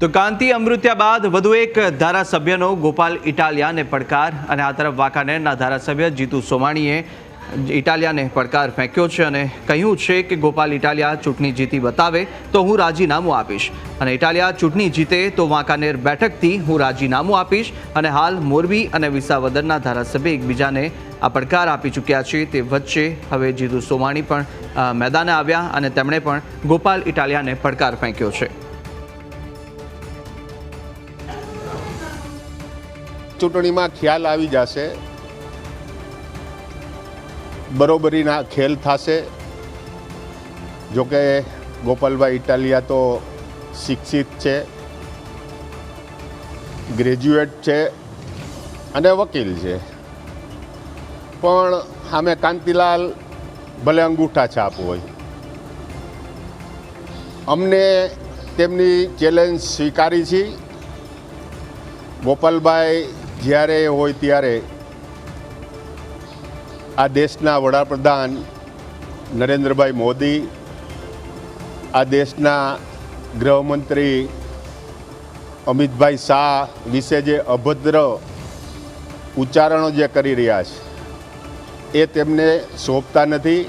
તો કાંતિ અમૃત્યા બાદ વધુ એક ધારાસભ્યનો ગોપાલ ઇટાલિયાને પડકાર અને આ તરફ વાંકાનેરના ધારાસભ્ય જીતુ સોમાણીએ ઇટાલિયાને પડકાર ફેંક્યો છે અને કહ્યું છે કે ગોપાલ ઇટાલિયા ચૂંટણી જીતી બતાવે તો હું રાજીનામું આપીશ. અને ઇટાલિયા ચૂંટણી જીતે તો વાંકાનેર બેઠકથી હું રાજીનામું આપીશ અને હાલ મોરબી અને વિસાવદરના ધારાસભ્ય એકબીજાને આ પડકાર આપી ચૂક્યા છે તે વચ્ચે હવે જીતુ સોમાણી પણ મેદાને આવ્યા અને તેમણે પણ ગોપાલ ઇટાલિયાને પડકાર ફેંક્યો છે. ચૂંટણીમાં ખ્યાલ આવી જશે. બરોબરીના ખેલ થશે. જોકે ગોપાલભાઈ ઇટાલિયા તો શિક્ષિત છે, ગ્રેજ્યુએટ છે અને વકીલ છે. પણ સામે કાંતિલાલ ભલે અંગૂઠા છાપ હોય. અમને તેમની ચેલેન્જ સ્વીકારી છે. ગોપાલભાઈ જ્યારે હોય ત્યારે આ દેશના વડાપ્રધાન નરેન્દ્રભાઈ મોદી, આ દેશના ગૃહમંત્રી અમિતભાઈ શાહ વિશે જે અભદ્ર ઉચ્ચારણો જે કરી રહ્યા છે, એ તેમને સોંપતા નથી.